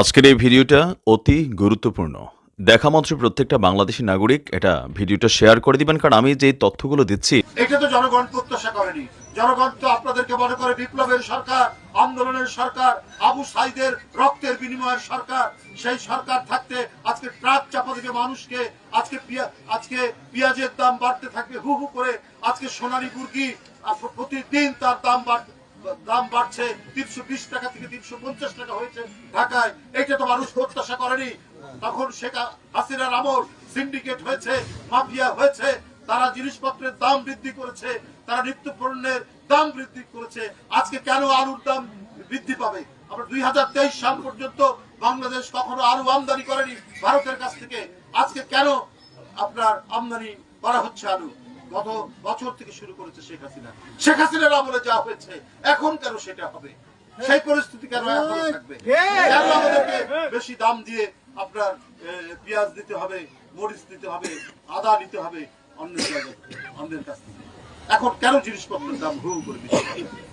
আজকের এই ভিডিওটা অতি গুরুত্বপূর্ণ। দেখা মাত্র প্রত্যেকটা বাংলাদেশি নাগরিক এটা ভিডিওটা শেয়ার করে দিবেন, কারণ আমি যে তথ্যগুলো দিচ্ছি এটা তো জনগণ প্রত্যাশা করেনি। জনগণ তো আপনাদেরকে মনে করে বিপ্লবের সরকার, আন্দোলনের সরকার, আবু সাইদের রক্তের বিনিময়ের সরকার। সেই সরকার থাকতে আজকে ট্রাক চাপা দিবে মানুষকে। আজকে আজকে পেঁয়াজের দাম বাড়তে থাকবে, হু হু করে। আজকে সোনালী মুরগি প্রতিদিন তার দাম বাড়তে দাম বাড়ছে তিনশো বিশ টাকা থেকে তিনশো পঞ্চাশ টাকা হয়েছে ঢাকায়। এটা তো মানুষ প্রত্যাশা করেনি। তখন শেখ হাসিনার আমল সিন্ডিকেট হয়েছে, মাফিয়া হয়েছে, তারা জিনিসপত্রের দাম বৃদ্ধি করেছে, তারা নিত্য পণ্যের দাম বৃদ্ধি করেছে। আজকে কেন আলুর দাম বৃদ্ধি পাবে? আমরা দুই হাজার তেইশ সাল পর্যন্ত বাংলাদেশ কখনো আলু আমদানি করেনি ভারতের কাছ থেকে। আজকে কেন আপনার আমদানি করা হচ্ছে আলু? গত বছর থেকে শুরু করেছে শেখ হাসিনা। শেখ হাসিনার আমলে যা হয়েছে এখন কেন সেটা হবে? সেই পরিস্থিতি কেন এখন থাকবে? কেন আমাদেরকে বেশি দাম দিয়ে আপনার পেঁয়াজ দিতে হবে মরিচ দিতে হবে আদা নিতে হবে অন্য অন্যের কাছ থেকে। এখন কেন জিনিসপত্রের দাম হু করে দিচ্ছে?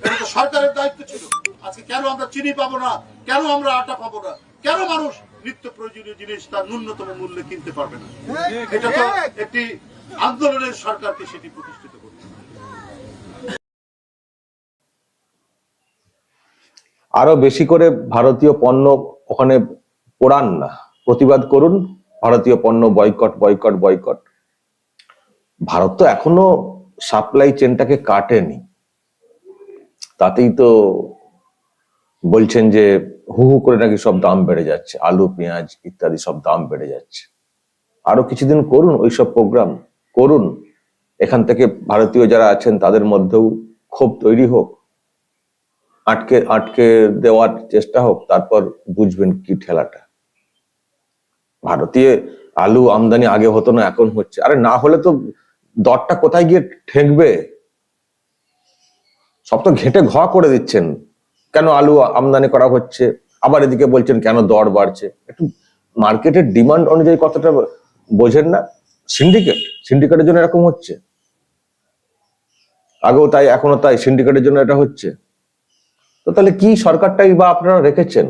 এটা তো সরকারের দায়িত্ব ছিল। আজকে কেন আমরা চিনি পাবো না? কেন আমরা আটা পাবো না? কেন মানুষ নিত্য প্রয়োজনীয় জিনিস তার ন্যূনতম মূল্যে কিনতে পারবে না? এটা তো একটি আন্দোলনের সরকারকে সেটি প্রতিষ্ঠিত করতে আরও বেশি করে ভারতীয় পণ্য ওখানে পোড়ান না। প্রতিবাদ করুন, ভারতীয় পণ্য বয়কট বয়কট বয়কট। ভারত তো এখনও সাপ্লাই চেনটাকে কাটেনি। তাতেই তো বলছেন যে হু হু করে নাকি সব দাম বেড়ে যাচ্ছে। আলু, পেঁয়াজ ইত্যাদি সব দাম বেড়ে যাচ্ছে। আরও কিছুদিন করুন ওইসব প্রোগ্রাম করুন। এখান থেকে ভারতীয় যারা আছেন, তাদের মধ্যেও ক্ষোভ তৈরি হোক, আটকে আটকে দেওয়ার চেষ্টা হোক, তারপর বুঝবেন কি ঠেলাটা। ভারতীয় আলু আমদানি আগে হতো না, এখন হচ্ছে। আরে না হলে তো দরটা কোথায় গিয়ে ঠেকবে? সব তো ঘেটে ঘ করে দিচ্ছেন। কেন আলু আমদানি করা হচ্ছে? আবার এদিকে বলছেন কেন দর বাড়ছে? একটু মার্কেটের ডিমান্ড অনুযায়ী কতটা বোঝেন না। সিন্ডিকেট সিন্ডিকেটের জন্য এরকম হচ্ছে। আগেও তাই, এখনও তাই সিন্ডিকেটের জন্য এটা হচ্ছে। তো তাহলে কি সরকারটাই বা আপনারা রেখেছেন?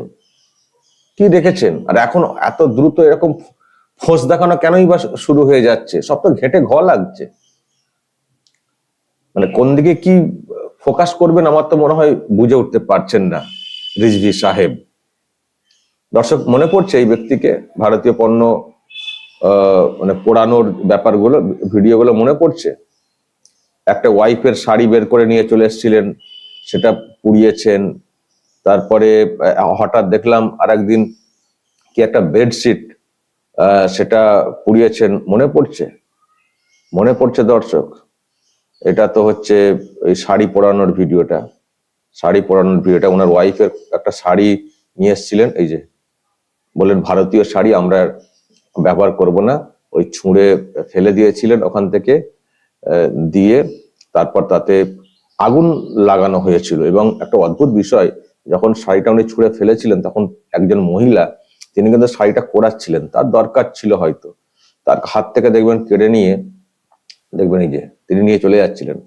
কি রেখেছেন? আর এখন এত দ্রুত এরকম ফোঁস দেখানো কেনই বা শুরু হয়ে যাচ্ছে? সব তো ঘেটে ঘ লাগছে। মানে কোন দিকে কি ফোকাস করবেন আমার তো মনে হয় বুঝে উঠতে পারছেন না রিজভি সাহেব। দর্শক, মনে পড়ছে এই ব্যক্তিকে, ভারতীয় পণ্য মানে পোড়ানোর ব্যাপারগুলো, ভিডিওগুলো মনে পড়ছে? একটা ওয়াইফের শাড়ি বের করে নিয়ে চলে এসেছিলেন, সেটা পুড়িয়েছেন, তারপরে হঠাৎ দেখলাম আরেকদিন কি একটা বেডশিট সেটা পুড়িয়েছেন, মনে পড়ছে? মনে পড়ছে দর্শক, এটা তো হচ্ছে ওই শাড়ি পরানোর ভিডিওটা। শাড়ি পরানোর ভিডিওটা, ওনার ওয়াইফের একটা শাড়ি নিয়ে এসেছিলেন, এই যে বলেন ভারতীয় শাড়ি, আমরা ব্যবহার করব না। ওই ছুঁড়ে ফেলে দিয়েছিলেন ওখান থেকে দিয়ে তারপর তাতে আগুন লাগানো হয়েছিল। এবং একটা অদ্ভুত বিষয়, যখন শাড়িটা উনি ছুঁড়ে ফেলেছিলেন, তখন একজন মহিলা, তিনি কিন্তু শাড়িটা কোরাচ্ছিলেন। তার দরকার ছিল হয়তো। তার হাত থেকে দেখবেন কেড়ে নিয়ে, দেখবেন এই যে, তিনি নিয়ে চলে যাচ্ছিলেন।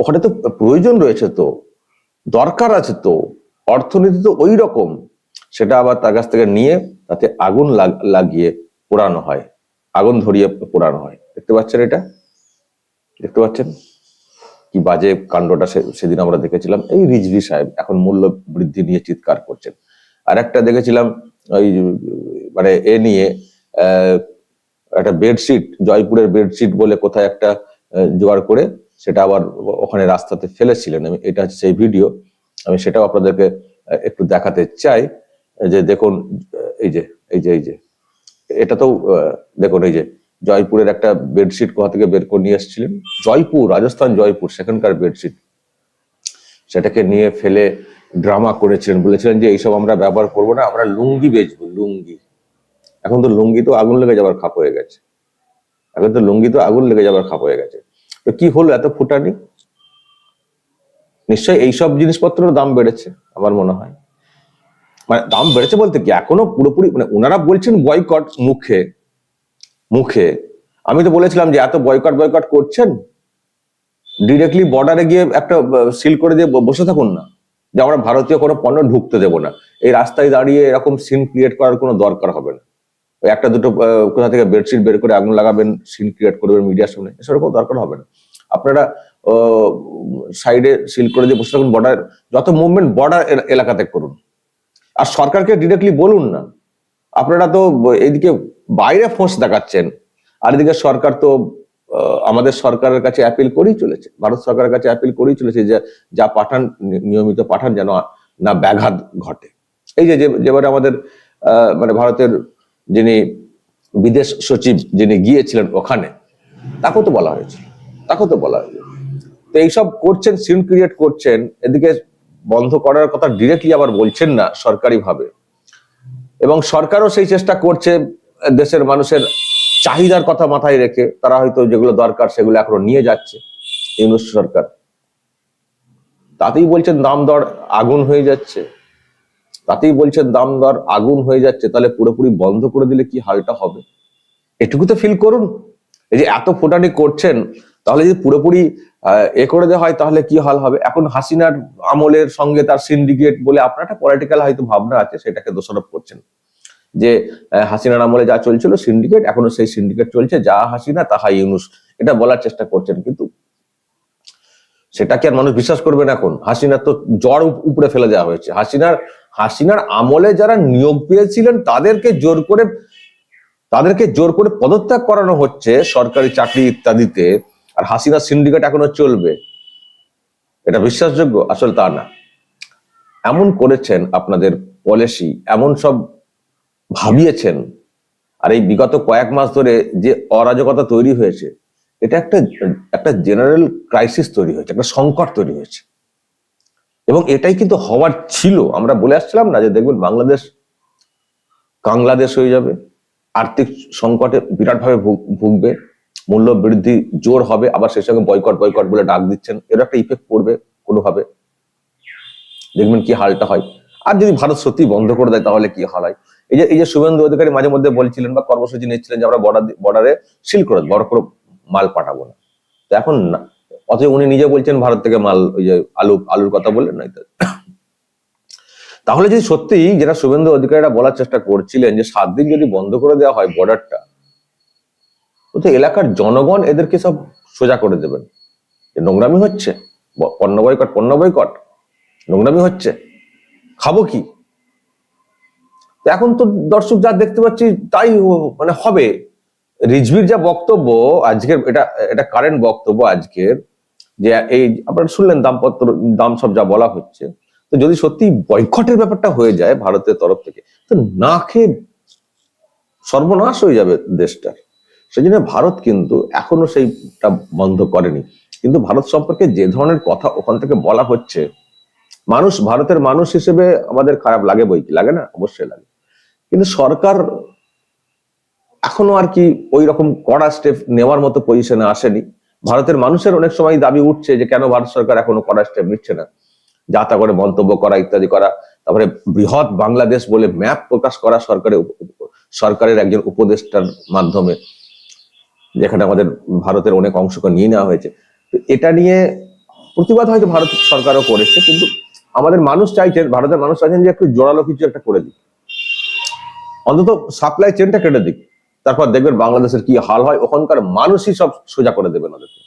ওখানে তো প্রয়োজন রয়েছে তো, দরকার আছে তো, অর্থনীতি তো ওই রকম। সেটা আবার তার কাছ থেকে নিয়ে তাতে আগুন লাগ- লাগিয়ে পোড়ানো হয়। আগুন ধরিয়ে পোড়ানো হয়। দেখতে পাচ্ছেন এটা? দেখতে পাচ্ছেন? কি বাজে কাণ্ডটা সেদিন আমরা দেখেছিলাম। এই রিজভি সাহেব এখন মূল্য বৃদ্ধি নিয়ে চিৎকার করছেন। আর একটা দেখেছিলাম, ওই মানে এ নিয়ে একটা বেডশিট, জয়পুরের বেডশিট বলে কোথায় একটা জোগাড় করে সেটা আবার ওখানে রাস্তাতে ফেলেছিলেন। আমি, এটা হচ্ছে সেই ভিডিও। আমি সেটাও আপনাদেরকে একটু দেখাতে চাই যে দেখুন এই যে এই যে এই যে। এটা তো দেখুন এই যে, জয়পুরের একটা বেডশিট কোথা থেকে বের করে নিয়ে এসেছিলেন। জয়পুর, রাজস্থান জয়পুর, সেখানকার বেডশিট। সেটাকে নিয়ে ফেলে ড্রামা করেছিলেন। বলেছিলেন যে, এইসব আমরা ব্যবহার করব না, আমরা লুঙ্গি বেচবো, লুঙ্গি। এখন তো লুঙ্গি তো আগুন লেগে যাবার খাপ হয়ে গেছে। এখন তো লুঙ্গি তো আগুন লেগে যাবার খাপ হয়ে গেছে। তো কি হলো এত ফুটানি? নিশ্চয়ই এইসব জিনিসপত্রের দাম বেড়েছে, আমার মনে হয়। মানে দাম বেড়েছে বলতে কি? এখনও পুরোপুরি মানে ওনারা বলছেন বয়কট মুখে মুখে। আমি তো বলেছিলাম যে এত বয়কট বয়কট করছেন? ডিরেক্টলি বর্ডারে গিয়ে একটা সিল করে দিয়ে বসে থাকুন না। যে আমরা ভারতীয় কোনো পণ্য ঢুকতে দেবো না। এই রাস্তায় দাঁড়িয়ে এরকম সিন ক্রিয়েট করার কোনো দরকার হবে না। একটা দুটো কোথা থেকে বেডশিট বের করে আগুন লাগাবেন সিন ক্রিয়েট করবেন মিডিয়ার সামনে এসবের কোনো দরকার হবে না। আপনারা সাইডে সিল করে দিয়ে বসে থাকুন বর্ডার যত মুভমেন্ট বর্ডার এলাকাতে করুন। আর সরকারকে ডিরেক্টলি বলুন না। আপনারা তো এদিকে বাইরে ফোর্স দেখাচ্ছেন। আর এদিকে সরকার তো আমাদের সরকারের কাছে অ্যাপিল করেই চলেছে। ভারত সরকারের কাছে অ্যাপিল করেই চলেছে যে, যা পাঠান, নিয়মিত পাঠান যেন না ব্যাঘাত ঘটে। এই যে- যেবারে আমাদের মানে ভারতের যিনি বিদেশ সচিব যিনি গিয়েছিলেন ওখানে, তাকেও তো বলা হয়েছিল তাকেও তো বলা হয়েছে। তো এইসব করছেন সিন ক্রিয়েট করছেন। এদিকে বন্ধ করার কথা ডিরেক্টলি আবার বলছেন না সরকারিভাবে। এবং সরকারও সেই চেষ্টা করছে দেশের মানুষের চাহিদার কথা মাথায় রেখে, তারা হয়তো যেগুলো দরকার সেগুলো এখনও নিয়ে যাচ্ছে ইউনুস সরকার। তাতেই বলছেন দাম দর আগুন হয়ে যাচ্ছে। তাতেই বলছেন দাম দর আগুন হয়ে যাচ্ছে, তাহলে পুরোপুরি বন্ধ করে দিলে কি হালটা হবে? এটুকু তো ফিল করুন। এই যে এত ফোটানি করছেন তাহলে যদি পুরোপুরি এ করে দেওয়া হয়, তাহলে কি হাল হবে? এখন হাসিনার আমলের সঙ্গে তার সিন্ডিকেট বলে আপনার একটা পলিটিক্যাল হয়তো ভাবনা আছে, সেটাকে দোষারোপ করছেন। যে হাসিনার আমলে যা চলছিল সিন্ডিকেট এখনও সেই সিন্ডিকেট চলছে, যা হাসিনা, তাহা ইউনুস। এটা বলার চেষ্টা করছেন, কিন্তু সেটাকে আর মানুষ বিশ্বাস করবে না এখন। হাসিনার তো জ্বর উপরে ফেলে দেওয়া হয়েছে। হাসিনার হাসিনার আমলে যারা নিয়োগ পেয়েছিলেন, তাদেরকে জোর করে, তাদেরকে জোর করে পদত্যাগ করানো হচ্ছে সরকারি চাকরি ইত্যাদিতে। আর হাসিনা সিন্ডিকেট এখনও চলবে। এটা বিশ্বাসযোগ্য? আসলে তা না। এমন করেছেন আপনাদের পলিসি, এমন সব ভাবিয়েছেন। আর এই বিগত কয়েক মাস ধরে যে অরাজকতা তৈরি হয়েছে, এটা একটা একটা জেনারেল ক্রাইসিস তৈরি হয়েছে, একটা সংকট তৈরি হয়েছে। এবং এটাই কিন্তু হওয়ার ছিল। আমরা বলে আসছিলাম না যে দেখবেন বাংলাদেশ বাংলাদেশ হয়ে যাবে, আর্থিক সংকটে বিরাটভাবে ভুগ- ভুগবে। মূল্য বৃদ্ধি জোর হবে, আবার সেই সঙ্গে বয়কট বয়কট বলে ডাক দিচ্ছেন। এর একটা ইফেক্ট পড়বে কোনোভাবে। দেখবেন কি হালটা হয়। আর যদি ভারত সত্যি বন্ধ করে দেয়, তাহলে কি হাল হয়? এই যে এই যে শুভেন্দু অধিকারী মাঝে মধ্যে বলছিলেন বা কর্মসূচি নিচ্ছিলেন যে আমরা বর্ডার বর্ডারে সিল করে, বড় করে মাল পাঠাবো না। তো এখন অথচ উনি নিজে বলছেন ভারত থেকে মাল, ওই যে আলু, আলুর কথা বললেন না। তাহলে যদি সত্যি যেটা শুভেন্দু অধিকারীরা বলার চেষ্টা করছিলেন যে সাত দিন যদি বন্ধ করে দেওয়া হয় বর্ডারটা তো এলাকার জনগণ এদেরকে সব সোজা করে দেবেন। নোংরামি হচ্ছে। পণ্য বয়কট পণ্য বয়কট। নোংরামি হচ্ছে। খাব কি? এখন তো দর্শক যা দেখতে পাচ্ছি, তাই মানে হবে। রিজভির যা বক্তব্য, আজকের এটা এটা কারেন্ট বক্তব্য আজকের, যে এই আপনারা শুনলেন দামপত্র দাম সব যা বলা হচ্ছে। তো যদি সত্যি বয়কটের ব্যাপারটা হয়ে যায় ভারতের তরফ থেকে, তো না খেয়ে সর্বনাশ হয়ে যাবে দেশটার সেই জন্য ভারত কিন্তু এখনও সেইটা বন্ধ করেনি। কিন্তু ভারত সম্পর্কে যে ধরনের কথা ওখান থেকে বলা হচ্ছে, মানুষ, ভারতের মানুষ হিসেবে আমাদের খারাপ লাগে বই কি? লাগে না? অবশ্যই লাগে। কিন্তু সরকার এখনও আর কি ওই রকম কড়া স্টেপ নেওয়ার মতো পজিশনে আসেনি। ভারতের মানুষের অনেক সময় দাবি উঠছে যে কেন ভারত সরকার এখনও কড়া স্টেপ নিচ্ছে না। যা তা করে মন্তব্য করা, ইত্যাদি করা, তারপরে বৃহৎ বাংলাদেশ বলে ম্যাপ প্রকাশ করা সরকারের সরকারের একজন উপদেষ্টার মাধ্যমে। যেখানে আমাদের ভারতের অনেক অংশকে নিয়ে নেওয়া হয়েছে। তো এটা নিয়ে প্রতিবাদ হয়তো ভারত সরকারও করেছে, কিন্তু আমাদের মানুষ চাইছেন ভারতের মানুষ চাইছেন যে একটু জোরালো কিছু একটা করে দিক। অন্তত সাপ্লাই চেনটা কেটে দিক। তারপর দেখবেন বাংলাদেশের কি হাল হয়, ওখানকার মানুষই সব সোজা করে দেবেন ওদেরকে।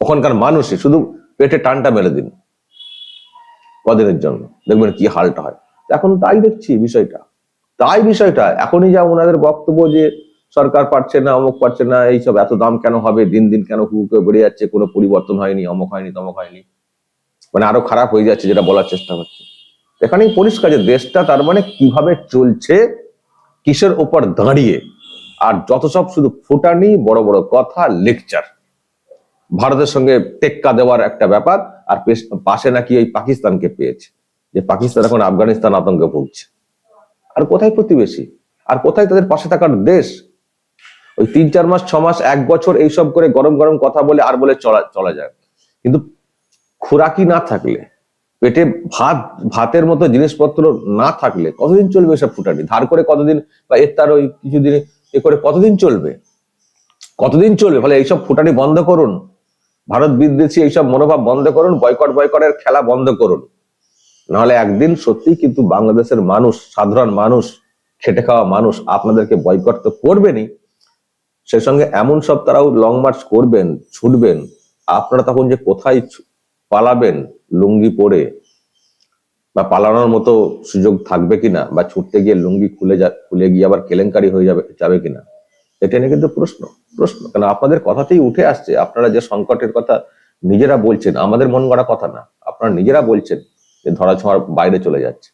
ওখানকার মানুষই শুধু পেটে টানটা মেরে দিন। কদিনের জন্য। দেখবেন কি হালটা হয়। এখন তাই দেখছি বিষয়টা। তাই বিষয়টা। এখনই যা ওনাদের বক্তব্য যে সরকার পারছে না, অমুক পারছে না, এইসব এত দাম কেন হবে, দিন দিন কেন হু হু বেড়ে যাচ্ছে, কোনো পরিবর্তন হয়নি, অমুক হয়নি, তমক হয়নি। মানে আরও খারাপ হয়ে যাচ্ছে যেটা বলার চেষ্টা করছে এখানেই পরিষ্কার যে দেশটা তার মানে কীভাবে চলছে, কিসের ওপর দাঁড়িয়ে, আর যত সব শুধু ফুটানি, বড় বড় কথা লেকচার ভারতের সঙ্গে টেক্কা দেওয়ার একটা ব্যাপার, আর পেশ- নাকি এই পাকিস্তানকে পেয়েছে, যে পাকিস্তান এখন আফগানিস্তান আতঙ্কে ভুগছে। আর কোথায় প্রতিবেশী? আর কোথায় তাদের পাশে থাকার দেশ? ওই তিন, চার মাস, ছ মাস, এক বছর এইসব করে গরম গরম কথা বলে আর বলে চলা চলা যায়। কিন্তু খোরাকি না থাকলে, পেটে ভাত, ভাতের মতো জিনিসপত্র না থাকলে কতদিন চলবে এসব ফুটানি? ধার করে কতদিন বা এর তার ওই কিছুদিন এ করে কতদিন চলবে? কতদিন চলবে? ফলে এইসব ফুটানি বন্ধ করুন। ভারত বিদ্বেষী এইসব মনোভাব বন্ধ করুন, বয়কট, বয়কটের খেলা বন্ধ করুন। নাহলে একদিন সত্যি কিন্তু বাংলাদেশের মানুষ, সাধারণ মানুষ, খেটে খাওয়া মানুষ আপনাদেরকে বয়কট তো করবেনই। সেই সঙ্গে এমন সব তারাও লং মার্চ করবেন, ছুটবেন, আপনারা তখন যে কোথায় পালাবেন, লুঙ্গি পরে বা পালানোর মতো সুযোগ থাকবে কিনা বা ছুটতে গিয়ে লুঙ্গি খুলে যা, খুলে গিয়ে আবার কেলেঙ্কারি হয়ে যাবে যাবে কিনা, এটা নিয়ে কিন্তু প্রশ্ন প্রশ্ন, কেন আপনাদের কথাতেই উঠে আসছে, আপনারা যে সংকটের কথা নিজেরা বলছেন, আমাদের মন গড়া কথা না, আপনারা নিজেরা বলছেন যে ধরা ছোঁয়ার বাইরে চলে যাচ্ছে।